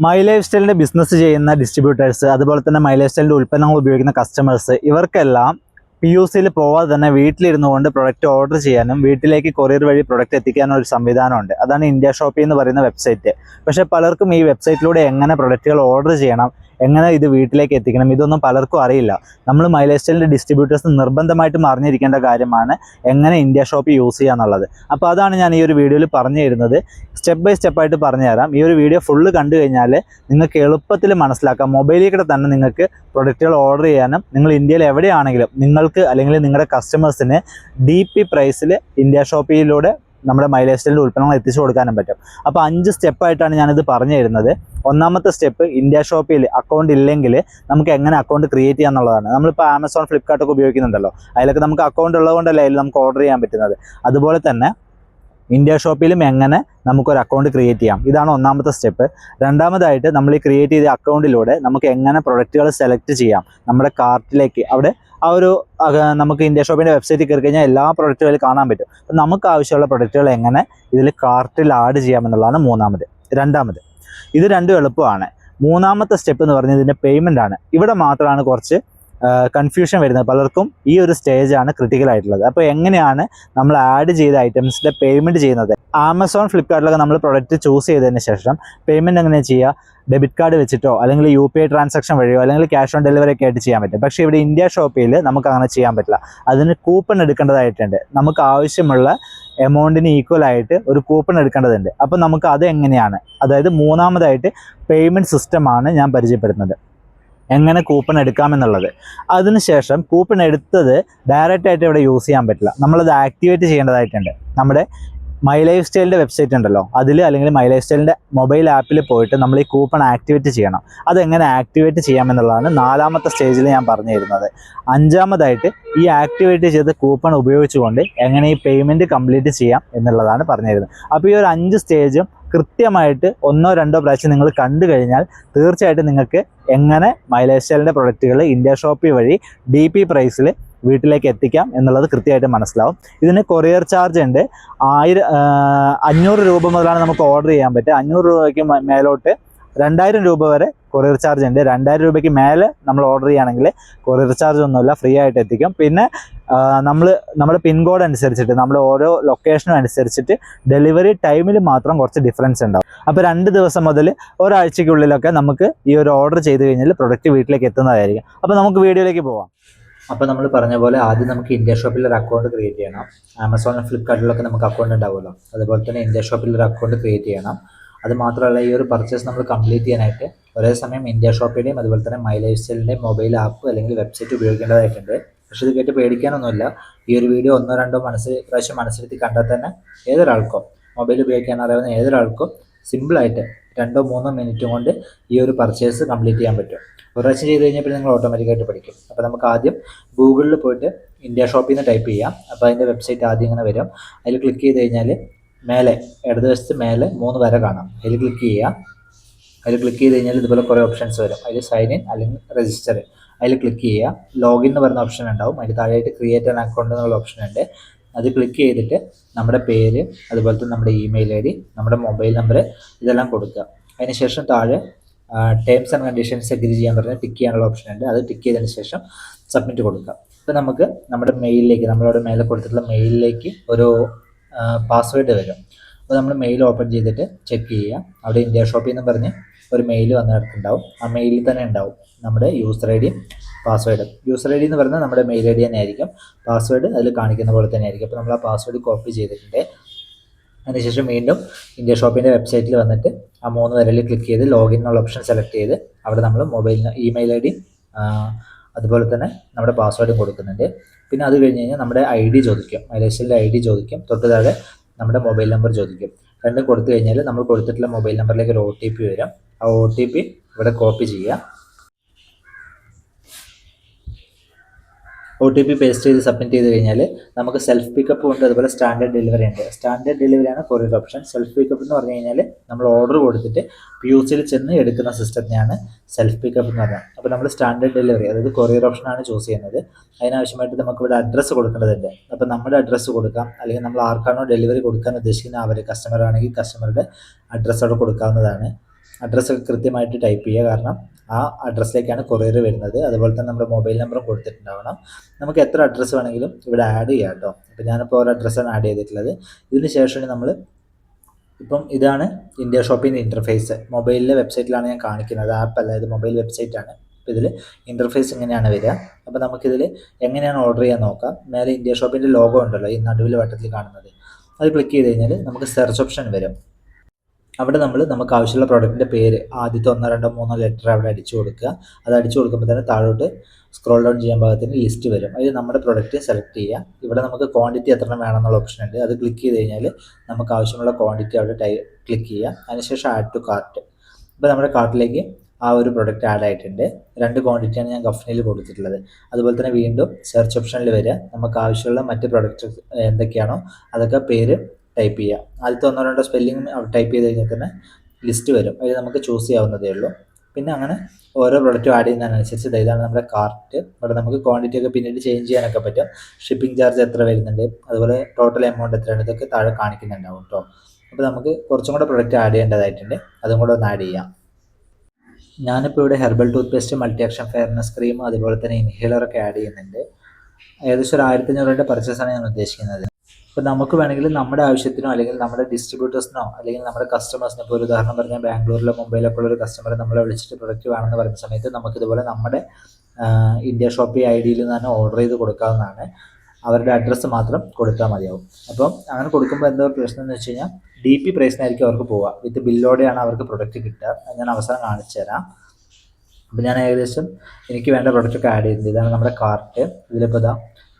My life സ്റ്റൈലിന്റെ business ചെയ്യുന്ന distributors അതുപോലെ തന്നെ മൈ ലൈഫ് സ്റ്റൈലിന്റെ ഉൽപ്പന്നങ്ങൾ ഉപയോഗിക്കുന്ന കസ്റ്റമേഴ്സ് ഇവർക്കെല്ലാം പി യു സിയിൽ പോവാതെ തന്നെ വീട്ടിലിരുന്നു കൊണ്ട് പ്രൊഡക്റ്റ് ഓർഡർ ചെയ്യാനും വീട്ടിലേക്ക് കൊറിയർ വഴി പ്രൊഡക്റ്റ് എത്തിക്കാനും ഒരു സംവിധാനമുണ്ട്. അതാണ് ഇന്ത്യ ഷോപ്പി എന്ന് പറയുന്ന വെബ്സൈറ്റ് പക്ഷേ പലർക്കും ഈ വെബ്സൈറ്റിലൂടെ എങ്ങനെ പ്രൊഡക്റ്റുകൾ ഓർഡർ ചെയ്യണം എങ്ങനെ ഇത് വീട്ടിലേക്ക് എത്തിക്കണം? ഇതൊന്നും പലർക്കും അറിയില്ല. നമ്മൾ മൈ ലൈഫ് ഡിസ്ട്രിബ്യൂട്ടേഴ്സ് നിർബന്ധമായിട്ടും അറിഞ്ഞിരിക്കേണ്ട കാര്യമാണ് എങ്ങനെ ഇന്ത്യ ഷോപ്പ് യൂസ് ചെയ്യുക എന്നുള്ളത്. അപ്പോൾ അതാണ് ഞാൻ ഈ ഒരു വീഡിയോയിൽ പറഞ്ഞു തരുന്നത്. സ്റ്റെപ്പ് ബൈ സ്റ്റെപ്പായിട്ട് പറഞ്ഞു തരാം. ഈ ഒരു വീഡിയോ ഫുള്ള് കണ്ടു കഴിഞ്ഞാൽ നിങ്ങൾക്ക് എളുപ്പത്തിൽ മനസ്സിലാക്കാം. മൊബൈലിൽ കൂടെ തന്നെ നിങ്ങൾക്ക് പ്രൊഡക്റ്റുകൾ ഓർഡർ ചെയ്യാനും നിങ്ങൾ ഇന്ത്യയിൽ എവിടെയാണെങ്കിലും നിങ്ങൾക്ക് അല്ലെങ്കിൽ നിങ്ങളുടെ കസ്റ്റമേഴ്സിന് ഡി പി പ്രൈസിൽ ഇന്ത്യ ഷോപ്പിയിലൂടെ നമ്മുടെ മൈ ലൈഫ് സ്റ്റൈലിന്റെ ഉൽപ്പന്നങ്ങൾ എത്തിച്ചു കൊടുക്കാനും പറ്റും. അപ്പോൾ അഞ്ച് സ്റ്റെപ്പായിട്ടാണ് ഞാനിത് പറഞ്ഞു തരുന്നത്. ഒന്നാമത്തെ സ്റ്റെപ്പ് ഇന്ത്യ ഷോപ്പിൽ അക്കൗണ്ട് ഇല്ലെങ്കിൽ നമുക്ക് എങ്ങനെ അക്കൗണ്ട് ക്രിയേറ്റ് ചെയ്യാം എന്നുള്ളതാണ്. നമ്മളിപ്പോൾ ആമസോൺ ഫ്ലിപ്കാർട്ടൊക്കെ ഉപയോഗിക്കുന്നുണ്ടല്ലോ. അതിലൊക്കെ നമുക്ക് അക്കൗണ്ട് ഉള്ളതുകൊണ്ടല്ലേ അതിൽ നമുക്ക് ഓർഡർ ചെയ്യാൻ പറ്റുന്നത്? അതുപോലെ തന്നെ ഇന്ത്യ ഷോപ്പിലും എങ്ങനെ നമുക്കൊരു അക്കൗണ്ട് ക്രിയേറ്റ് ചെയ്യാം? ഇതാണ് ഒന്നാമത്തെ സ്റ്റെപ്പ് രണ്ടാമതായിട്ട് നമ്മൾ ഈ ക്രിയേറ്റ് ചെയ്ത അക്കൗണ്ടിലൂടെ നമുക്ക് എങ്ങനെ പ്രൊഡക്റ്റുകൾ സെലക്ട് ചെയ്യാം? നമ്മുടെ കാർട്ടിലേക്ക് അവിടെ ആ ഒരു നമുക്ക് ഇന്ത്യ ഷോപ്പിന്റെ വെബ്സൈറ്റിൽ കയറി കഴിഞ്ഞാൽ എല്ലാ പ്രൊഡക്റ്റുകളും കാണാൻ പറ്റും. അപ്പം നമുക്ക് ആവശ്യമുള്ള പ്രൊഡക്റ്റുകൾ എങ്ങനെ ഇതിൽ കാർട്ടിൽ ആഡ് ചെയ്യാമെന്നുള്ളതാണ് മൂന്നാമത്. രണ്ടാമത് ഇത് രണ്ടും എളുപ്പമാണ്. മൂന്നാമത്തെ സ്റ്റെപ്പ് എന്ന് പറഞ്ഞാൽ ഇതിന്റെ പേയ്മെന്റ് ആണ്. ഇവിടെ മാത്രമാണ് കുറച്ച് കൺഫ്യൂഷൻ വരുന്നത് പലർക്കും ഈ ഒരു സ്റ്റേജ് ആണ് ക്രിട്ടിക്കൽ ആയിട്ടുള്ളത്. അപ്പോൾ എങ്ങനെയാണ് നമ്മൾ ആഡ് ചെയ്ത ഐറ്റംസിന്റെ പേയ്മെന്റ് ചെയ്യുന്നത്? ആമസോൺ ഫ്ലിപ്കാർട്ടിലൊക്കെ നമ്മൾ പ്രൊഡക്റ്റ് ചൂസ് ചെയ്തതിന് ശേഷം പേയ്മെന്റ് എങ്ങനെ ചെയ്യുക? ഡെബിറ്റ് കാർഡ് വെച്ചിട്ടോ അല്ലെങ്കിൽ യു പി ഐ ട്രാൻസാക്ഷൻ വഴിയോ അല്ലെങ്കിൽ ക്യാഷ് ഓൺ ഡെലിവറി ഒക്കെ ആയിട്ട് ചെയ്യാൻ പറ്റും. പക്ഷേ ഇവിടെ ഇന്ത്യ ഷോപ്പിൽ നമുക്ക് അങ്ങനെ ചെയ്യാൻ പറ്റില്ല. അതിന് കൂപ്പൺ എടുക്കേണ്ടതായിട്ടുണ്ട്. നമുക്ക് ആവശ്യമുള്ള എമൗണ്ടിന് ഈക്വൽ ആയിട്ട് ഒരു കൂപ്പൺ എടുക്കേണ്ടതുണ്ട്. അപ്പോൾ നമുക്ക് അത് എങ്ങനെയാണ്? അതായത് മൂന്നാമതായിട്ട് പേയ്മെന്റ് സിസ്റ്റമാണ് ഞാൻ പരിചയപ്പെടുന്നത് എങ്ങനെ കൂപ്പൺ എടുക്കാമെന്നുള്ളത്. അതിനുശേഷം കൂപ്പൺ എടുത്തത് ഡയറക്റ്റ് ആയിട്ട് ഇവിടെ യൂസ് ചെയ്യാൻ പറ്റില്ല. നമ്മളത് ആക്ടിവേറ്റ് ചെയ്യേണ്ടതായിട്ടുണ്ട്. നമ്മുടെ മൈ ലൈഫ് സ്റ്റൈലിന്റെ വെബ്സൈറ്റ് ഉണ്ടല്ലോ. അതിൽ അല്ലെങ്കിൽ മൈ ലൈഫ് സ്റ്റൈലിന്റെ മൊബൈൽ ആപ്പിൽ പോയിട്ട് നമ്മൾ ഈ കൂപ്പൺ ആക്ടിവേറ്റ് ചെയ്യണം. അതെങ്ങനെ ആക്ടിവേറ്റ് ചെയ്യാമെന്നുള്ളതാണ് നാലാമത്തെ സ്റ്റേജിൽ ഞാൻ പറഞ്ഞു തരുന്നത് അഞ്ചാമതായിട്ട് ഈ ആക്ടിവേറ്റ് ചെയ്ത കൂപ്പൺ ഉപയോഗിച്ചുകൊണ്ട് എങ്ങനെ ഈ പേയ്മെന്റ് കംപ്ലീറ്റ് ചെയ്യാം എന്നുള്ളതാണ് പറഞ്ഞു തരുന്നത് അപ്പോൾ ഈ ഒരു അഞ്ച് സ്റ്റേജും കൃത്യമായിട്ട് ഒന്നോ രണ്ടോ പ്രാവശ്യം നിങ്ങൾ കണ്ടു കഴിഞ്ഞാൽ തീർച്ചയായിട്ടും നിങ്ങൾക്ക് എങ്ങനെ മൈലേജ് സ്റ്റൈലിന്റെ പ്രൊഡക്റ്റുകൾ ഇന്ത്യ ഷോപ്പി വഴി ഡി പി പ്രൈസിൽ വീട്ടിലേക്ക് എത്തിക്കാം എന്നുള്ളത് കൃത്യമായിട്ട് മനസ്സിലാവും. ഇതിന് കൊറിയർ ചാർജ് ഉണ്ട്. ആയിരം അഞ്ഞൂറ് രൂപ മുതലാണ് നമുക്ക് ഓർഡർ ചെയ്യാൻ പറ്റുക. അഞ്ഞൂറ് രൂപയ്ക്ക് മേലോട്ട് രണ്ടായിരം രൂപ വരെ കൊറിയർ ചാർജ് ഉണ്ട്. രണ്ടായിരം രൂപയ്ക്ക് മേലെ നമ്മൾ ഓർഡർ ചെയ്യുകയാണെങ്കിൽ കൊറിയർ ചാർജ് ഒന്നുമില്ല ഫ്രീ ആയിട്ട് എത്തിക്കും. പിന്നെ നമ്മൾ നമ്മുടെ പിൻകോഡ് അനുസരിച്ചിട്ട് നമ്മൾ ഓരോ ലൊക്കേഷനും അനുസരിച്ചിട്ട് ഡെലിവറി ടൈമിൽ മാത്രം കുറച്ച് ഡിഫറൻസ് ഉണ്ടാവും. അപ്പോൾ രണ്ട് ദിവസം മുതൽ ഒരാഴ്ചയ്ക്കുള്ളിലൊക്കെ നമുക്ക് ഈ ഒരു ഓർഡർ ചെയ്ത് കഴിഞ്ഞാൽ പ്രൊഡക്റ്റ് വീട്ടിലേക്ക് എത്തുന്നതായിരിക്കും. അപ്പോൾ നമുക്ക് വീഡിയോയിലേക്ക് പോവാം. അപ്പോൾ നമ്മൾ പറഞ്ഞ പോലെ ആദ്യം നമുക്ക് ഇന്ത്യ ഷോപ്പിൽ ഒരു അക്കൗണ്ട് ക്രിയേറ്റ് ചെയ്യണം. ആമസോൺ ഫ്ലിപ്കാർട്ടിലൊക്കെ നമുക്ക് അക്കൗണ്ട് ഉണ്ടാവുമല്ലോ. അതുപോലെ തന്നെ ഇന്ത്യ ഷോപ്പിൽ ഒരു അക്കൗണ്ട് ക്രിയേറ്റ് ചെയ്യണം. അത് മാത്രമല്ല ഈ ഒരു പർച്ചേസ് നമ്മൾ കംപ്ലീറ്റ് ചെയ്യാനായിട്ട് ഒരേ സമയം ഇന്ത്യ ഷോപ്പിന്റെയും അതുപോലെ തന്നെ മൈ ലൈഫ് സ്റ്റൈലിന്റെയും മൊബൈൽ ആപ്പ് അല്ലെങ്കിൽ വെബ്സൈറ്റ് ഉപയോഗിക്കേണ്ടതായിട്ടുണ്ട്. പക്ഷേ ഇത് കേട്ട് പേടിക്കാനൊന്നുമില്ല. ഈ ഒരു വീഡിയോ ഒന്നോ രണ്ടോ മനസ്സിൽ പ്രാവശ്യം മനസ്സിലെത്തി കണ്ടാൽ തന്നെ ഏതൊരാൾക്കും മൊബൈൽ ഉപയോഗിക്കാൻ അറിയാവുന്ന ഏതൊരാൾക്കും സിമ്പിളായിട്ട് രണ്ടോ മൂന്നോ മിനിറ്റ് കൊണ്ട് ഈ ഒരു പർച്ചേസ് കംപ്ലീറ്റ് ചെയ്യാൻ പറ്റും. ഒരു പ്രാവശ്യം ചെയ്ത് കഴിഞ്ഞാൽ പിന്നെ നിങ്ങൾ ഓട്ടോമാറ്റിക്കായിട്ട് പഠിക്കും. അപ്പോൾ നമുക്ക് ആദ്യം ഗൂഗിളിൽ പോയിട്ട് ഇന്ത്യ ഷോപ്പിൽ നിന്ന് ടൈപ്പ് ചെയ്യാം. അപ്പോൾ അതിന്റെ വെബ്സൈറ്റ് ആദ്യം ഇങ്ങനെ വരും. അതിൽ ക്ലിക്ക് ചെയ്ത് കഴിഞ്ഞാൽ മേലെ ഇടതുവശത്ത് മേലെ മൂന്ന് വര കാണാം. അതിൽ ക്ലിക്ക് ചെയ്യുക. അതിൽ ക്ലിക്ക് ചെയ്ത് കഴിഞ്ഞാൽ ഇതുപോലെ കുറേ ഓപ്ഷൻസ് വരും. അതിൽ സൈൻ ഇൻ അല്ലെങ്കിൽ രജിസ്റ്റർ അതിൽ ക്ലിക്ക് ചെയ്യുക. ലോഗിൻ എന്ന് പറയുന്ന ഓപ്ഷൻ ഉണ്ടാവും. അതിൽ താഴെയായിട്ട് ക്രിയേറ്റ് ആൻ അക്കൗണ്ട് എന്നുള്ള ഓപ്ഷൻ ഉണ്ട്. അത് ക്ലിക്ക് ചെയ്തിട്ട് നമ്മുടെ പേര് അതുപോലെ തന്നെ നമ്മുടെ ഇമെയിൽ ഐ ഡി നമ്മുടെ മൊബൈൽ നമ്പർ ഇതെല്ലാം കൊടുക്കുക. അതിനുശേഷം താഴെ ടേംസ് ആൻഡ് കണ്ടീഷൻസ് എഗ്രി ചെയ്യാൻ പറഞ്ഞ് ടിക്ക് ചെയ്യാനുള്ള ഓപ്ഷൻ ഉണ്ട്. അത് ടിക്ക് ചെയ്തതിന് ശേഷം സബ്മിറ്റ് കൊടുക്കുക. അപ്പോൾ നമുക്ക് നമ്മുടെ മെയിലിലേക്ക് നമ്മളവിടെ മേലെ കൊടുത്തിട്ടുള്ള മെയിലിലേക്ക് ഒരു പാസ്വേഡ് വരും. അപ്പോൾ നമ്മൾ മെയിൽ ഓപ്പൺ ചെയ്തിട്ട് ചെക്ക് ചെയ്യുക. അവിടെ ഇന്ത്യ ഷോപ്പിൽ നിന്ന് പറഞ്ഞ് ഒരു മെയിൽ വന്ന് ആ മെയിലിൽ തന്നെ ഉണ്ടാവും നമ്മുടെ യൂസർ ഐ ഡിയും പാസ്വേഡും യൂസർ ഐ ഡി എന്ന് പറഞ്ഞാൽ നമ്മുടെ മെയിൽ ഐ ഡി തന്നെ ആയിരിക്കും. പാസ്വേഡ് അതിൽ കാണിക്കുന്ന പോലെ തന്നെ ആയിരിക്കും. അപ്പോൾ നമ്മൾ ആ പാസ്വേഡ് കോപ്പി ചെയ്തിട്ടുണ്ട്. അതിനുശേഷം വീണ്ടും ഇന്ത്യ ഷോപ്പിന്റെ വെബ്സൈറ്റിൽ വന്നിട്ട് ആ മൂന്ന് വരയിൽ ക്ലിക്ക് ചെയ്ത് ലോഗിൻ എന്നുള്ള ഓപ്ഷൻ സെലക്ട് ചെയ്ത് അവിടെ നമ്മൾ മൊബൈലിന് ഇമെയിൽ ഐ ഡി അതുപോലെ തന്നെ നമ്മുടെ പാസ്വേഡും കൊടുക്കുന്നുണ്ട്. പിന്നെ അത് കഴിഞ്ഞ് കഴിഞ്ഞാൽ നമ്മുടെ ഐ ഡി ചോദിക്കും. മൈലേഷ്യന്റെ ഐ ഡി ചോദിക്കും. തൊട്ട് താഴെ നമ്മുടെ മൊബൈൽ നമ്പർ ചോദിക്കും. രണ്ടും കൊടുത്തു കഴിഞ്ഞാൽ നമ്മൾ കൊടുത്തിട്ടുള്ള മൊബൈൽ നമ്പറിലേക്ക് ഒരു ഒ ടി പി വരും. ആ ഒ ടി പി ഇവിടെ കോപ്പി ചെയ്യുക. ഒ ടി പി പേസ്റ്റ് ചെയ്ത് സബ്മിറ്റ് ചെയ്ത് കഴിഞ്ഞാൽ നമുക്ക് സെൽഫ് പിക്കപ്പ് ഉണ്ട് അതുപോലെ സ്റ്റാൻഡേർഡ് ഡെലിവറി ഉണ്ട്. സ്റ്റാൻഡേർഡ് ഡെലിവറിയാണ് കൊറിയർ ഓപ്ഷൻ സെൽഫ് പിക്കപ്പ് എന്ന് പറഞ്ഞു കഴിഞ്ഞാൽ നമ്മൾ ഓർഡർ കൊടുത്തിട്ട് പി യു ചെന്ന് എടുക്കുന്ന സിസ്റ്റത്തിനെയാണ് സെൽഫ് പിക്കപ്പ് എന്ന് പറഞ്ഞത്. അപ്പോൾ നമ്മൾ സ്റ്റാൻഡേർഡ് ഡെലിവറി അതായത് കൊറിയർ ഓപ്ഷനാണ് ചൂസ് ചെയ്യുന്നത്. അതിനാവശ്യമായിട്ട് നമുക്ക് ഇവിടെ അഡ്രസ്സ് കൊടുക്കേണ്ടതുണ്ട്. അപ്പോൾ നമ്മുടെ അഡ്രസ്സ് കൊടുക്കാം. അല്ലെങ്കിൽ നമ്മൾ ആർക്കാണോ ഡെലിവറി കൊടുക്കാൻ ഉദ്ദേശിക്കുന്ന അവർ കസ്റ്റമർ ആണെങ്കിൽ കസ്റ്റമറുടെ അഡ്രസ്സ് അവിടെ കൊടുക്കാവുന്നതാണ്. അഡ്രസ്സൊക്കെ കൃത്യമായിട്ട് ടൈപ്പ് ചെയ്യുക. കാരണം ആ അഡ്രസ്സിലേക്കാണ് കൊറിയർ വരുന്നത്. അതുപോലെ തന്നെ നമ്മുടെ മൊബൈൽ നമ്പറും കൊടുത്തിട്ടുണ്ടാവണം. നമുക്ക് എത്ര അഡ്രസ്സ് വേണമെങ്കിലും ഇവിടെ ആഡ് ചെയ്യാം കേട്ടോ അപ്പോൾ ഞാനിപ്പോൾ ഒരു അഡ്രസ്സാണ് ആഡ് ചെയ്തിട്ടുള്ളത്. ഇതിന് ശേഷം നമ്മൾ ഇപ്പം ഇതാണ് ഇന്ത്യ ഷോപ്പിന്റെ ഇന്റർഫേസ് മൊബൈലിലെ വെബ്സൈറ്റിലാണ് ഞാൻ കാണിക്കുന്നത്. ആപ്പ് അല്ല ഇത് മൊബൈൽ വെബ്സൈറ്റാണ് അപ്പോൾ ഇതിൽ ഇന്റർഫേസ് ഇങ്ങനെയാണ് വരിക. അപ്പോൾ നമുക്കിതിൽ എങ്ങനെയാണ് ഓർഡർ ചെയ്യാൻ നോക്കാം. മേലെ ഇന്ത്യ ഷോപ്പിന്റെ ലോഗോ ഉണ്ടല്ലോ ഈ നടുവിൽ വട്ടത്തിൽ കാണുന്നത്. അത് ക്ലിക്ക് ചെയ്ത് കഴിഞ്ഞാൽ നമുക്ക് സെർച്ച് ഓപ്ഷൻ വരും. അവിടെ നമ്മൾ നമുക്ക് ആവശ്യമുള്ള പ്രോഡക്റ്റിന്റെ പേര് ആദ്യത്തെ ഒന്നോ രണ്ടോ മൂന്നോ ലെറ്റർ അവിടെ അടിച്ചു കൊടുക്കുക. അത് അടിച്ചു കൊടുക്കുമ്പോൾ തന്നെ താഴോട്ട് സ്ക്രോൾ ഡൗൺ ചെയ്യാൻ ഭാഗത്തിന് ലിസ്റ്റ് വരും. അതിൽ നമ്മുടെ പ്രൊഡക്റ്റ് സെലക്ട് ചെയ്യുക. ഇവിടെ നമുക്ക് ക്വാണ്ടിറ്റി എത്ര എണ്ണം വേണമെന്നുള്ള ഓപ്ഷൻ ഉണ്ട്. അത് ക്ലിക്ക് ചെയ്ത് കഴിഞ്ഞാൽ നമുക്ക് ആവശ്യമുള്ള ക്വാണ്ടിറ്റി അവിടെ ടൈ ക്ലിക്ക് ചെയ്യുക. അതിനുശേഷം ആഡ് ടു കാർട്ട് ഇപ്പോൾ നമ്മുടെ കാർട്ടിലേക്ക് ആ ഒരു പ്രൊഡക്റ്റ് ആഡ് ആയിട്ടുണ്ട്. രണ്ട് ക്വാണ്ടിറ്റിയാണ് ഞാൻ ഗഫ്നയിൽ കൊടുത്തിട്ടുള്ളത്. അതുപോലെ തന്നെ വീണ്ടും സെർച്ച് ഓപ്ഷനിൽ വരിക. നമുക്ക് ആവശ്യമുള്ള മറ്റ് പ്രൊഡക്റ്റ് എന്തൊക്കെയാണോ അതൊക്കെ പേര് ടൈപ്പ് ചെയ്യുക ആദ്യത്തെ ഒന്നോ രണ്ടോ സ്പെല്ലിംഗ് ടൈപ്പ് ചെയ്ത് കഴിഞ്ഞാൽ തന്നെ ലിസ്റ്റ് വരും. അതിൽ നമുക്ക് ചൂസ് ചെയ്യാവുന്നതേ ഉള്ളൂ. പിന്നെ അങ്ങനെ ഓരോ പ്രൊഡക്റ്റും ആഡ് ചെയ്യുന്നതിനനുസരിച്ച് ഇതാണ് നമ്മുടെ കാർട്ട് ഇവിടെ നമുക്ക് ക്വാണ്ടിറ്റി ഒക്കെ പിന്നീട് ചേഞ്ച് ചെയ്യാനൊക്കെ പറ്റും. ഷിപ്പിംഗ് ചാർജ് എത്ര വരുന്നുണ്ട്? അതുപോലെ ടോട്ടൽ എമൗണ്ട് എത്രയാണ്? ഇതൊക്കെ താഴെ കാണിക്കുന്നുണ്ടാവും കേട്ടോ അപ്പോൾ നമുക്ക് കുറച്ചും കൂടെ പ്രൊഡക്റ്റ് ആഡ് ചെയ്യേണ്ടതായിട്ടുണ്ട്. അതും കൂടെ ഒന്ന് ആഡ് ചെയ്യാം. ഞാനിപ്പോൾ ഇവിടെ herbal toothpaste multi action fairness cream അതുപോലെ തന്നെ ഇൻഹേലർ ഒക്കെ ആഡ് ചെയ്യുന്നുണ്ട്. ഏകദേശം ഒരു ആയിരത്തി അഞ്ഞൂറ് രൂപയുടെ പർച്ചേസാണ് ഞാൻ ഉദ്ദേശിക്കുന്നത്. അപ്പോൾ നമുക്ക് വേണമെങ്കിൽ നമ്മുടെ ആവശ്യത്തിനോ അല്ലെങ്കിൽ നമ്മുടെ ഡിസ്ട്രിബ്യൂട്ടേഴ്സിനോ അല്ലെങ്കിൽ നമ്മുടെ കസ്റ്റമേഴ്സിനോ ഇപ്പോൾ ഒരു ഉദാഹരണം പറഞ്ഞാൽ ബാംഗ്ലൂരിലോ മുംബൈയിലൊക്കെ ഉള്ള ഒരു കസ്റ്റമറെ നമ്മളെ വിളിച്ചിട്ട് പ്രൊഡക്റ്റ് വേണമെന്ന് പറയുന്ന സമയത്ത് നമുക്കിതുപോലെ നമ്മുടെ ഇന്ത്യ ഷോപ്പി ഐ ഡിയിൽ നിന്ന് തന്നെ ഓർഡർ ചെയ്ത് കൊടുക്കാവുന്നതാണ്. അവരുടെ അഡ്രസ്സ് മാത്രം കൊടുത്താൽ മതിയാവും. അപ്പം അങ്ങനെ കൊടുക്കുമ്പോൾ എന്താ പ്രശ്നം എന്ന് വെച്ച് കഴിഞ്ഞാൽ ഡി പി പ്രൈസിനായിരിക്കും അവർക്ക് പോവുക. വിത്ത് ബില്ലോടെയാണ് അവർക്ക് പ്രൊഡക്റ്റ് കിട്ടുക. ഞാൻ അവസാനം കാണിച്ചു തരാം. അപ്പം ഞാൻ ഏകദേശം എനിക്ക് വേണ്ട പ്രൊഡക്റ്റൊക്കെ ആഡ് ചെയ്തിട്ടുണ്ട് ഇതാണ് നമ്മുടെ കാർട്ട് ഇതിലിപ്പോൾ ഇതാ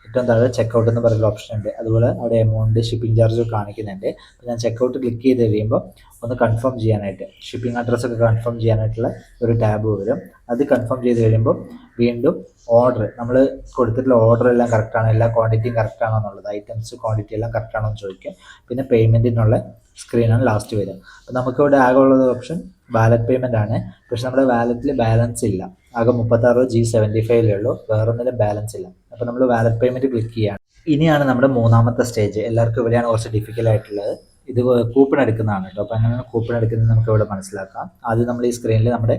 ഏറ്റവും താഴെ ചെക്കൗട്ട് എന്ന് പറയുന്ന ഓപ്ഷൻ ഉണ്ട്. അതുപോലെ അവിടെ എമൗണ്ട് ഷിപ്പിംഗ് ചാർജ് കാണിക്കുന്നുണ്ട്. അപ്പോൾ ഞാൻ ചെക്കൗട്ട് ക്ലിക്ക് ചെയ്ത് കഴിയുമ്പോൾ ഒന്ന് കൺഫേം ചെയ്യാനായിട്ട് ഷിപ്പിംഗ് അഡ്രസ്സ് ഒക്കെ കൺഫേം ചെയ്യാനായിട്ടുള്ള ഒരു ടാബ് വരും. അത് കൺഫേം ചെയ്ത് കഴിയുമ്പോൾ വീണ്ടും ഓർഡർ നമ്മൾ കൊടുത്തിട്ടുള്ള ഓർഡർ എല്ലാം കറക്റ്റാണോ എല്ലാ ക്വാണ്ടിറ്റിയും കറക്റ്റ് ആണോ എന്നുള്ളത്? ഐറ്റംസ് ക്വാണ്ടിറ്റി എല്ലാം കറക്റ്റ് ആണോ എന്ന് ചോദിക്കും. പിന്നെ പേയ്മെന്റിനുള്ള സ്ക്രീനാണ് ലാസ്റ്റ് വരിക. അപ്പോൾ നമുക്കിവിടെ ആകെ ഉള്ളത് ഓപ്ഷൻ വാലറ്റ് പേയ്മെന്റ് ആണ്. പക്ഷെ നമ്മുടെ വാലറ്റിൽ ബാലൻസ് ഇല്ല. ആകെ മുപ്പത്താറ് ജി സെവന്റി ഫൈവിലേ ഉള്ളൂ. വേറൊന്നിലും ബാലൻസ് ഇല്ല. അപ്പോൾ നമ്മൾ വാലറ്റ് പേയ്മെന്റ് ക്ലിക്ക് ചെയ്യാണ്. ഇനിയാണ് നമ്മുടെ മൂന്നാമത്തെ സ്റ്റേജ് എല്ലാവർക്കും ഇവിടെയാണ് കുറച്ച് ഡിഫിക്കൽ ആയിട്ടുള്ളത്. ഇത് കൂപ്പൺ എടുക്കുന്നതാണ് കേട്ടോ. അപ്പോൾ അങ്ങനെയാണ് കൂപ്പൺ എടുക്കുന്നത് നമുക്ക് ഇവിടെ മനസ്സിലാക്കാം. ആദ്യം നമ്മൾ ഈ സ്ക്രീനിൽ നമ്മുടെ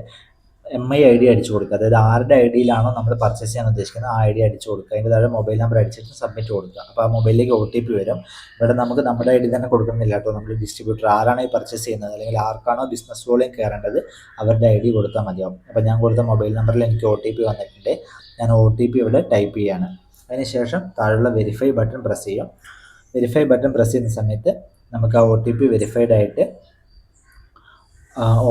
എം ഐ ഐ ഡി അടിച്ചു കൊടുക്കുക. അതായത് ആരുടെ ഐ ഡിയിലാണോ നമ്മൾ പർച്ചേസ് ചെയ്യാൻ ഉദ്ദേശിക്കുന്നത് ആ ഐ ഡി അടിച്ചു കൊടുക്കുക. അതിന്റെ താഴെ മൊബൈൽ നമ്പർ അടിച്ചിട്ട് സബ്മിറ്റ് കൊടുക്കുക. അപ്പോൾ ആ മൊബൈലിലേക്ക് ഒ ടി പി വരും. ഇവിടെ നമുക്ക് നമ്മുടെ ഐ ഡി തന്നെ കൊടുക്കുന്നില്ല കേട്ടോ. നമ്മൾ ഡിസ്ട്രിബ്യൂട്ടർ ആരാണ് ഈ പർച്ചേസ് ചെയ്യുന്നത്? അല്ലെങ്കിൽ ആർക്കാണോ ബിസിനസ് വോളിയം കയറേണ്ടത്? അവരുടെ ഐ ഡി കൊടുത്താൽ മതിയാവും. അപ്പോൾ ഞാൻ കൊടുത്ത മൊബൈൽ നമ്പറിൽ എനിക്ക് ഒ ടി പി വന്നിട്ടുണ്ട്. ഞാൻ ഒ ടി പി ഇവിടെ ടൈപ്പ് ചെയ്യാണ്. അതിനുശേഷം താഴെയുള്ള വെരിഫൈ ബട്ടൺ പ്രസ് ചെയ്യും. വെരിഫൈ ബട്ടൺ പ്രസ് ചെയ്യുന്ന സമയത്ത് നമുക്ക് ആ ഒ ടി പി വെരിഫൈഡ് ആയിട്ട്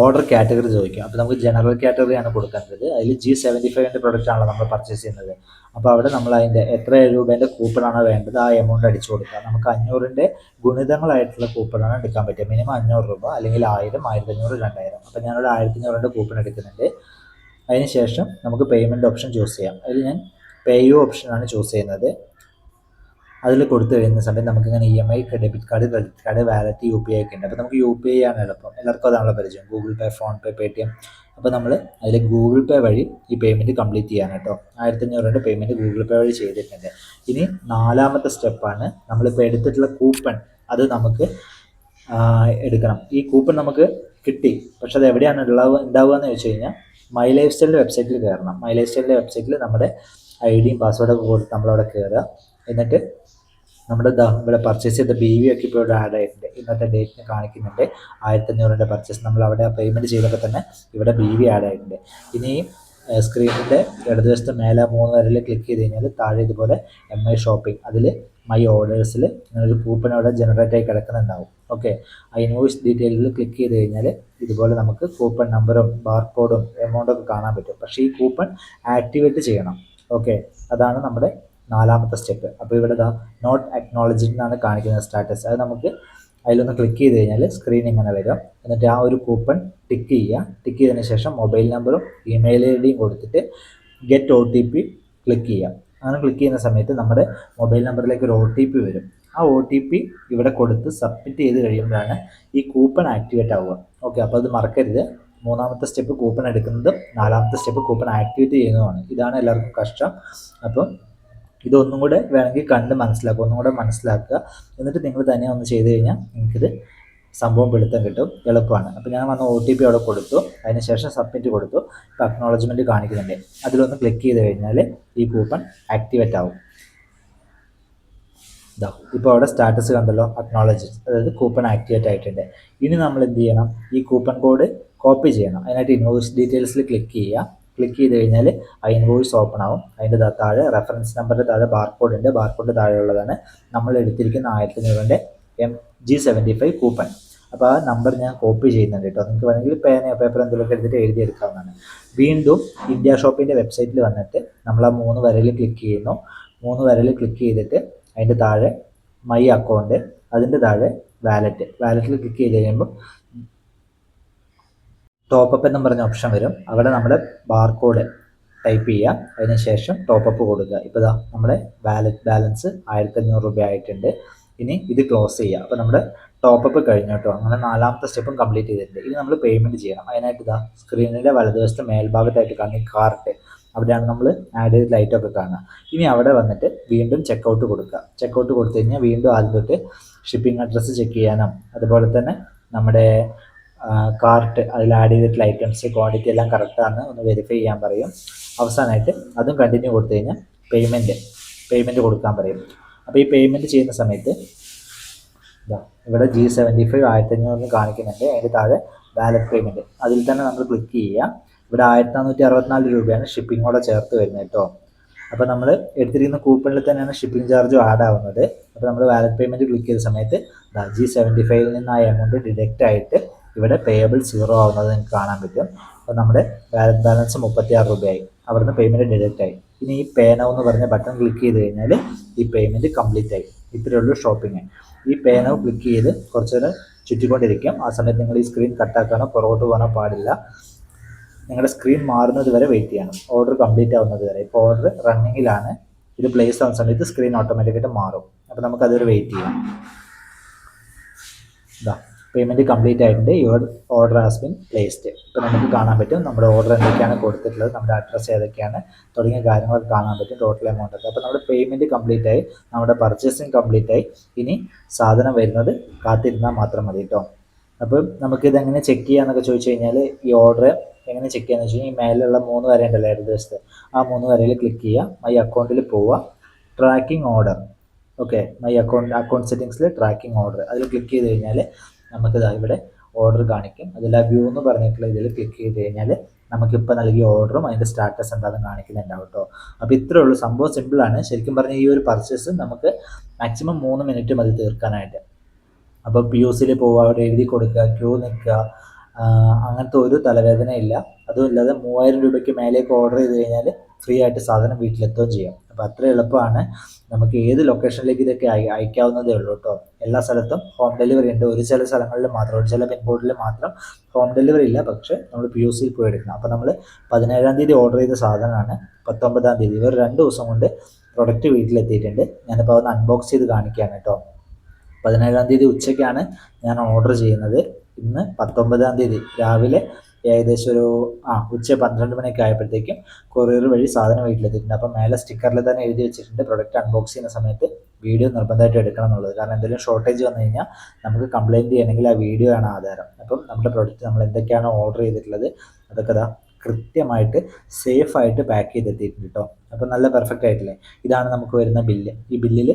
ഓർഡർ കാറ്റഗറി ചോദിക്കും. അപ്പോൾ നമുക്ക് ജനറൽ കാറ്റഗറിയാണ് കൊടുക്കേണ്ടത്. അതിൽ ജി സെവന്റി ഫൈവിന്റെ പ്രൊഡക്റ്റ് ആണല്ലോ നമ്മൾ പർച്ചേസ് ചെയ്യുന്നത്. അപ്പോൾ അവിടെ നമ്മൾ അതിന്റെ എത്ര രൂപേന്റെ കൂപ്പണാണ് വേണ്ടത് ആ എമൗണ്ട് അടിച്ചു കൊടുക്കുക നമുക്ക് അഞ്ഞൂറിന്റെ ഗുണിതങ്ങളായിട്ടുള്ള കൂപ്പണാണ് എടുക്കാൻ പറ്റുക. മിനിമം അഞ്ഞൂറ് രൂപ അല്ലെങ്കിൽ ആയിരം ആയിരത്തി അഞ്ഞൂറ് രണ്ടായിരം. അപ്പോൾ ഞാനൊരു ആയിരത്തി അഞ്ഞൂറിന്റെ കൂപ്പൺ എടുക്കുന്നുണ്ട്. അതിന് ശേഷം നമുക്ക് പേയ്മെന്റ് ഓപ്ഷൻ ചൂസ് ചെയ്യാം. അതിൽ ഞാൻ പേ യു ഓപ്ഷനാണ് ചൂസ് ചെയ്യുന്നത്. അതിൽ കൊടുത്തു കഴിയുന്ന സമയത്ത് നമുക്കിങ്ങനെ E M I debit card credit card wallet U P I ഒക്കെ ഉണ്ട്. അപ്പോൾ നമുക്ക് യു പി ഐ ആണ് എളുപ്പം എല്ലാവർക്കും അതാണല്ലോ പരിചയം. Google Pay PhonePe Paytm അപ്പോൾ നമ്മൾ അതിൽ ഗൂഗിൾ പേ വഴി ഈ പേയ്മെന്റ് കംപ്ലീറ്റ് ചെയ്യാൻ കേട്ടോ. ആയിരത്തി രൂപ പേയ്മെന്റ് ഗൂഗിൾ പേ വഴി ചെയ്തിട്ടുണ്ട്. ഇനി നാലാമത്തെ സ്റ്റെപ്പാണ് നമ്മളിപ്പോൾ എടുത്തിട്ടുള്ള കൂപ്പൺ അത് നമുക്ക് എടുക്കണം. ഈ കൂപ്പൺ നമുക്ക് കിട്ടി. പക്ഷെ അത് എവിടെയാണ് ഉള്ളത് ഉണ്ടാവുക എന്ന് വെച്ച് കഴിഞ്ഞാൽ മൈ ലൈഫ് സ്റ്റൈലിന്റെ വെബ്സൈറ്റിൽ കയറണം മൈ ലൈഫ് സ്റ്റൈലിന്റെ വെബ്സൈറ്റിൽ നമ്മുടെ ഐ ഡിയും പാസ്വേഡൊക്കെ കൊടുത്ത് നമ്മളവിടെ കയറുക എന്നിട്ട് നമ്മുടെ ഇവിടെ പർച്ചേസ് ചെയ്ത ബി വി ഒക്കെ ഇപ്പോൾ ഇവിടെ ആഡ് ആയിട്ടുണ്ട്. ഇന്നത്തെ ഡേറ്റിന് കാണിക്കുന്നുണ്ട്. ആയിരത്തി അഞ്ഞൂറിന്റെ പർച്ചേസ് നമ്മൾ അവിടെ പേയ്മെന്റ് ചെയ്തപ്പോൾ തന്നെ ഇവിടെ ബി വി ആഡ് ആയിട്ടുണ്ട്. ഇനി സ്ക്രീനിന്റെ ഇടതുവശത്തെ മേലെ മൂന്ന് വരയിൽ ക്ലിക്ക് ചെയ്ത് കഴിഞ്ഞാൽ താഴെ ഇതുപോലെ എം ഐ ഷോപ്പിംഗ് അതിൽ മൈ ഓർഡേഴ്സിൽ ഒരു കൂപ്പൺ അവിടെ ജനറേറ്റ് ആയി കിടക്കുന്നുണ്ടാവും. ഓക്കെ ആ ഇൻവോയ്സ് ഡീറ്റെയിലിൽ ക്ലിക്ക് ചെയ്ത് കഴിഞ്ഞാൽ ഇതുപോലെ നമുക്ക് കൂപ്പൺ നമ്പറും ബാർകോഡും എമൗണ്ടും ഒക്കെ കാണാൻ പറ്റും. പക്ഷേ ഈ കൂപ്പൺ ആക്ടിവേറ്റ് ചെയ്യണം. ഓക്കെ അതാണ് നമ്മുടെ നാലാമത്തെ സ്റ്റെപ്പ്. അപ്പോൾ ഇവിടെ ദാ നോട്ട് അക്നോളജിഡ് എന്നാണ് കാണിക്കുന്നത് സ്റ്റാറ്റസ്. അത് നമുക്ക് അതിലൊന്ന് ക്ലിക്ക് ചെയ്ത് കഴിഞ്ഞാൽ സ്ക്രീൻ ഇങ്ങനെ വരും. എന്നിട്ട് ആ ഒരു കൂപ്പൺ ടിക്ക് ചെയ്യുക. ടിക്ക് ചെയ്തതിന് ശേഷം മൊബൈൽ നമ്പറും ഇമെയിൽ ഐ ഡിയും കൊടുത്തിട്ട് get O T P click ചെയ്യുക. അങ്ങനെ ക്ലിക്ക് ചെയ്യുന്ന സമയത്ത് നമ്മുടെ മൊബൈൽ നമ്പറിലേക്ക് ഒരു ഒ ടി പി വരും. ആ ഒ ടി പി ഇവിടെ കൊടുത്ത് സബ്മിറ്റ് ചെയ്ത് കഴിയുമ്പോഴാണ് ഈ കൂപ്പൺ ആക്ടിവേറ്റ് ആവുക. ഓക്കെ അപ്പോൾ അത് മറക്കരുത്. മൂന്നാമത്തെ സ്റ്റെപ്പ് കൂപ്പൺ എടുക്കുന്നതും നാലാമത്തെ സ്റ്റെപ്പ് കൂപ്പൺ ആക്ടിവേറ്റ് ചെയ്യുന്നതുമാണ്. ഇതാണ് എല്ലാവർക്കും കഷ്ടം. അപ്പം ഇതൊന്നും കൂടെ വേണമെങ്കിൽ കണ്ട് മനസ്സിലാക്കുക ഒന്നും കൂടെ മനസ്സിലാക്കുക. എന്നിട്ട് നിങ്ങൾ തന്നെ ഒന്ന് ചെയ്ത് കഴിഞ്ഞാൽ നിങ്ങൾക്കിത് സംഭവം പിടുത്തം കിട്ടും എളുപ്പമാണ്. അപ്പോൾ ഞാൻ വന്ന് ഒ ടി പി അവിടെ കൊടുത്തു അതിനുശേഷം സബ്മിറ്റ് കൊടുത്തു. ഇപ്പോൾ അക്നോളജ്മെന്റ് കാണിക്കുന്നുണ്ട്. അതിലൊന്ന് ക്ലിക്ക് ചെയ്ത് കഴിഞ്ഞാൽ ഈ കൂപ്പൺ ആക്ടിവേറ്റ് ആവും. ഇതാ ഇപ്പോൾ അവിടെ സ്റ്റാറ്റസ് കണ്ടല്ലോ അക്നോളജ് അതായത് കൂപ്പൺ ആക്ടിവേറ്റ് ആയിട്ടുണ്ട്. ഇനി നമ്മൾ എന്ത് ചെയ്യണം? ഈ കൂപ്പൺ കോഡ് കോപ്പി ചെയ്യണം. അതിനായിട്ട് ഇൻവോയ്സ് ഡീറ്റെയിൽസിൽ ക്ലിക്ക് ചെയ്യുക. ക്ലിക്ക് ചെയ്ത് കഴിഞ്ഞാൽ ആ ഇൻവോയ്സ് ഓപ്പൺ ആവും. അതിന്റെ താഴെ റെഫറൻസ് നമ്പറിന്റെ താഴെ ബാർകോഡ് ഉണ്ട്. ബാർകോഡിന്റെ താഴെയുള്ളതാണ്. നമ്മൾ എടുത്തിരിക്കുന്ന ആയിരത്തി അഞ്ഞൂറിന്റെ M G seventy five coupon അപ്പോൾ ആ നമ്പർ ഞാൻ കോപ്പി ചെയ്യുന്നുണ്ട് കേട്ടോ. നിങ്ങൾക്ക് വേണമെങ്കിൽ പേനയോ പേപ്പർ എന്തെങ്കിലുമൊക്കെ എടുത്തിട്ട് എഴുതിയെടുക്കാവുന്നതാണ് വീണ്ടും ഇന്ത്യ ഷോപ്പിന്റെ വെബ്സൈറ്റിൽ വന്നിട്ട് നമ്മൾ ആ മൂന്ന് വരയിൽ ക്ലിക്ക് ചെയ്യുന്നു. മൂന്ന് വരയിൽ ക്ലിക്ക് ചെയ്തിട്ട് അതിന്റെ താഴെ മൈ അക്കൗണ്ട് അതിന്റെ താഴെ വാലറ്റ് വാലറ്റിൽ ക്ലിക്ക് ചെയ്ത് കഴിയുമ്പോൾ ടോപ്പപ്പ് എന്നും പറഞ്ഞ ഓപ്ഷൻ വരും. അവിടെ നമ്മൾ ബാർകോഡ് ടൈപ്പ് ചെയ്യുക അതിനുശേഷം ടോപ്പപ്പ് കൊടുക്കുക. ഇപ്പോൾ ഇതാ നമ്മുടെ വാലറ്റ് ബാലൻസ് ആയിരത്തി അഞ്ഞൂറ് രൂപ ആയിട്ടുണ്ട്. ഇനി ഇത് ക്ലോസ് ചെയ്യുക അപ്പോൾ നമ്മുടെ ടോപ്പപ്പ് കഴിഞ്ഞു കേട്ടോ. അങ്ങനെ നാലാമത്തെ സ്റ്റെപ്പും കംപ്ലീറ്റ് ചെയ്തിട്ടുണ്ട്. ഇനി നമ്മൾ പേയ്മെന്റ് ചെയ്യണം. അതിനായിട്ട് ഇതാ സ്ക്രീനിന്റെ വലതുവശത്തെ മേൽഭാഗത്തായിട്ട് കാണുന്ന കാർട്ട് അവിടെയാണ് നമ്മൾ ആഡ് ചെയ്ത് ലൈറ്റൊക്കെ കാണുക. ഇനി അവിടെ വന്നിട്ട് വീണ്ടും ചെക്കൗട്ട് കൊടുക്കുക. ചെക്കൗട്ട് കൊടുത്തു കഴിഞ്ഞാൽ വീണ്ടും ആദ്യം തൊട്ട് ഷിപ്പിംഗ് അഡ്രസ്സ് ചെക്ക് ചെയ്യാനും അതുപോലെ തന്നെ നമ്മുടെ കാർട്ട് അതിൽ ആഡ് ചെയ്തിട്ടുള്ള ഐറ്റംസ് ക്വാണ്ടിറ്റി എല്ലാം കറക്റ്റാണ് ഒന്ന് വെരിഫൈ ചെയ്യാൻ പറയും. അവസാനമായിട്ട് അതും കണ്ടിന്യൂ കൊടുത്തു കഴിഞ്ഞാൽ പേയ്മെന്റ് പേയ്മെന്റ് കൊടുക്കാൻ പറയും. അപ്പോൾ ഈ പേയ്മെന്റ് ചെയ്യുന്ന സമയത്ത് ഇവിടെ ജി സെവന്റി ഫൈവ് ആയിരത്തി അഞ്ഞൂറിന് കാണിക്കുന്നുണ്ട്. അതിന്റെ താഴെ വാലറ്റ് പേയ്മെന്റ് അതിൽ തന്നെ നമ്മൾ ക്ലിക്ക് ചെയ്യുക. ഇവിടെ ആയിരത്തി നാനൂറ്റി അറുപത്തിനാല് രൂപയാണ് ഷിപ്പിംഗ് കൂടെ ചേർത്ത് വരുന്നത് കേട്ടോ. അപ്പോൾ നമ്മൾ എടുത്തിരിക്കുന്ന കൂപ്പണിൽ തന്നെയാണ് ഷിപ്പിംഗ് ചാർജും ആഡ് ആവുന്നത്. അപ്പോൾ നമ്മൾ വാലറ്റ് പേയ്മെന്റ് ക്ലിക്ക് ചെയ്ത സമയത്ത് ജി സെവന്റി ഫൈവിൽ നിന്ന് ആ എമൗണ്ട് ഡിഡക്റ്റ് ആയിട്ട് ഇവിടെ പേയബിൾ സീറോ ആവുന്നത് നിങ്ങൾക്ക് കാണാൻ പറ്റും. അപ്പോൾ നമ്മുടെ ബാലൻസ് മുപ്പത്തി ആറ് രൂപയായി. അവിടുന്ന് പേയ്മെന്റ് ഡിഡക്റ്റ് ആയി. ഇനി ഈ പേ നൗ എന്ന് പറഞ്ഞ ബട്ടൺ ക്ലിക്ക് ചെയ്ത് കഴിഞ്ഞാൽ ഈ പേയ്മെന്റ് കംപ്ലീറ്റ് ആയി. ഇത്രയേ ഉള്ളൂ ഷോപ്പിംഗ് ഈ പേ നൗ ക്ലിക്ക് ചെയ്ത് കുറച്ച് നേരം ചുറ്റിക്കൊണ്ടിരിക്കും. ആ സമയത്ത് നിങ്ങൾ ഈ സ്ക്രീൻ കട്ടാക്കാനോ പുറകോട്ട് പോകാനോ പാടില്ല. നിങ്ങളുടെ സ്ക്രീൻ മാറുന്നത് വരെ വെയിറ്റ് ചെയ്യണം. ഓർഡർ കംപ്ലീറ്റ് ആവുന്നത് വരെ. ഇപ്പോൾ ഓർഡർ റണ്ണിങ്ങിലാണ് ഇത് പ്ലേസ് ആവുന്ന സമയത്ത് സ്ക്രീൻ ഓട്ടോമാറ്റിക്കായിട്ട് മാറും. അപ്പോൾ നമുക്കതൊരു വെയിറ്റ് ചെയ്യാം. ഇതാ പേയ്മെന്റ് കംപ്ലീറ്റ് ആയിട്ടുണ്ട്. Your order has been placed ഇപ്പോൾ നമുക്ക് കാണാൻ പറ്റും. നമ്മുടെ ഓർഡർ എന്തൊക്കെയാണ് കൊടുത്തിട്ടുള്ളത് നമ്മുടെ അഡ്രസ്സ് ഏതൊക്കെയാണ് തുടങ്ങിയ കാര്യങ്ങളൊക്കെ കാണാൻ പറ്റും ടോട്ടൽ എമൗണ്ട് ഒക്കെ. അപ്പോൾ നമ്മുടെ പേയ്മെന്റ് കംപ്ലീറ്റ് ആയി നമ്മുടെ പർച്ചേസിങ് കംപ്ലീറ്റ് ആയി. ഇനി സാധനം വരുന്നത് കാത്തിരുന്നാൽ മാത്രം മതി കേട്ടോ അപ്പം നമുക്കിത് എങ്ങനെ ചെക്ക് ചെയ്യാന്നൊക്കെ ചോദിച്ചു കഴിഞ്ഞാൽ ഈ ഓർഡർ എങ്ങനെ ചെക്ക് ചെയ്യാന്ന് വെച്ച് കഴിഞ്ഞാൽ ഈ മേലുള്ള മൂന്ന് വര ഉണ്ടല്ലോ ഇടതുവശത്ത് ആ മൂന്ന് വരയിൽ ക്ലിക്ക് ചെയ്യുക. മൈ അക്കൗണ്ടിൽ പോവുക. Tracking order okay my account account സെറ്റിങ്സിൽ ട്രാക്കിംഗ് ഓർഡർ അതിൽ ക്ലിക്ക് ചെയ്ത് കഴിഞ്ഞാൽ നമുക്ക് ഇതാ ഇവിടെ ഓർഡർ കാണിക്കും. അതിൽ ആ വ്യൂ എന്ന് പറഞ്ഞിട്ടുള്ള ഇതിൽ ക്ലിക്ക് ചെയ്ത് കഴിഞ്ഞാൽ നമുക്കിപ്പോൾ നൽകിയ ഓർഡറും അതിന്റെ സ്റ്റാറ്റസ് എന്താണെന്ന് കാണിക്കുന്നുണ്ടാവും കേട്ടോ അപ്പോൾ ഇത്രയേ ഉള്ളൂ. സംഭവം സിമ്പിളാണ് ശരിക്കും പറഞ്ഞാൽ ഈ ഒരു പർച്ചേസ് നമുക്ക് മാക്സിമം മൂന്ന് മിനിറ്റ് മതി തീർക്കാനായിട്ട്. അപ്പോൾ പി യു സിയിൽ പോവുക അവിടെ എഴുതി കൊടുക്കുക ക്യൂ നിൽക്കുക അങ്ങനത്തെ ഒരു തലവേദന ഇല്ല അതുമില്ലാതെ മൂവായിരം രൂപയ്ക്ക് മേലേക്ക് ഓർഡർ ചെയ്ത് കഴിഞ്ഞാൽ ഫ്രീ ആയിട്ട് സാധനം വീട്ടിലെത്തുകയും ചെയ്യാം. അപ്പോൾ അത്ര എളുപ്പമാണ്. നമുക്ക് ഏത് ലൊക്കേഷനിലേക്ക് ഇതൊക്കെ അയ അയക്കാവുന്നതേ ഉള്ളൂ കേട്ടോ. എല്ലാ സ്ഥലത്തും ഹോം ഡെലിവറി ഉണ്ട്. ഒരു ചില സ്ഥലങ്ങളിൽ മാത്രം ഒരു ചില പിൻകോഡിൽ മാത്രം ഹോം ഡെലിവറി ഇല്ല. പക്ഷേ നമ്മൾ പി യു സിയിൽ പോയി എടുക്കണം. അപ്പോൾ നമ്മൾ പതിനേഴാം തീയതി ഓർഡർ ചെയ്ത സാധനമാണ്. പത്തൊമ്പതാം തീയതി. ഇവർ രണ്ട് ദിവസം കൊണ്ട് പ്രൊഡക്റ്റ് വീട്ടിലെത്തിയിട്ടുണ്ട്. ഞാനിപ്പോൾ അതൊന്ന് അൺബോക്സ് ചെയ്ത് കാണിക്കുകയാണ് കേട്ടോ. പതിനേഴാം തീയതി ഉച്ചയ്ക്കാണ് ഞാൻ ഓർഡർ ചെയ്യുന്നത്. ഇന്ന് പത്തൊമ്പതാം തീയതി. രാവിലെ ഏകദേശം ഒരു ആ ഉച്ച പന്ത്രണ്ട് മണിയൊക്കെ ആയപ്പോഴത്തേക്കും കൊറിയർ വഴി സാധനം വീട്ടിലെത്തിയിട്ടുണ്ട്. അപ്പം മേലെ സ്റ്റിക്കറിൽ തന്നെ എഴുതി വെച്ചിട്ടുണ്ട് പ്രൊഡക്റ്റ് അൺബോക്സ് ചെയ്യുന്ന സമയത്ത് വീഡിയോ നിർബന്ധമായിട്ട് എടുക്കണം എന്നുള്ളത്. കാരണം എന്തെങ്കിലും ഷോർട്ടേജ് വന്നു കഴിഞ്ഞാൽ നമുക്ക് കംപ്ലയിന്റ് ചെയ്യണമെങ്കിൽ ആ വീഡിയോ ആണ് ആധാരം. അപ്പം നമ്മുടെ പ്രൊഡക്റ്റ് നമ്മൾ എന്തൊക്കെയാണ് ഓർഡർ ചെയ്തിട്ടുള്ളത് അതൊക്കെ കൃത്യമായിട്ട് സേഫായിട്ട് പാക്ക് ചെയ്തെത്തിയിട്ടുണ്ട് കേട്ടോ അപ്പം നല്ല പെർഫെക്റ്റ് ആയിട്ടില്ലേ? ഇതാണ് നമുക്ക് വരുന്ന ബില്ല് ഈ ബില്ലിൽ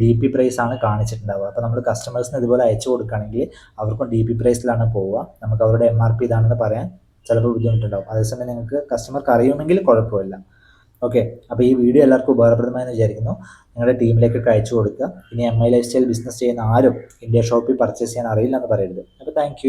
ഡി പി പ്രൈസ് ആണ് കാണിച്ചിട്ടുണ്ടാവുക. അപ്പോൾ നമ്മൾ കസ്റ്റമേഴ്സിന് ഇതുപോലെ അയച്ചു കൊടുക്കുകയാണെങ്കിൽ അവർക്കും ഡി പി പ്രൈസിലാണ് പോവുക. നമുക്ക് അവരുടെ എം ആർ പി ഇതാണെന്ന് പറയാൻ ചിലപ്പോൾ ബുദ്ധിമുട്ടുണ്ടാവും. അതേസമയം നിങ്ങൾക്ക് കസ്റ്റമർക്ക് അറിയുമെങ്കിൽ കുഴപ്പമില്ല. ഓക്കെ അപ്പോൾ ഈ വീഡിയോ എല്ലാവർക്കും ഉപകാരപ്രദമായെന്ന് വിചാരിക്കുന്നു. നിങ്ങളുടെ ടീമിലേക്കൊക്കെ അയച്ചു കൊടുക്കുക. ഇനി M I lifestyle business ചെയ്യുന്ന ആരും ഇന്ത്യ ഷോപ്പിൽ പർച്ചേസ് ചെയ്യാൻ അറിയില്ല എന്ന് പറയരുത്. അപ്പോൾ താങ്ക്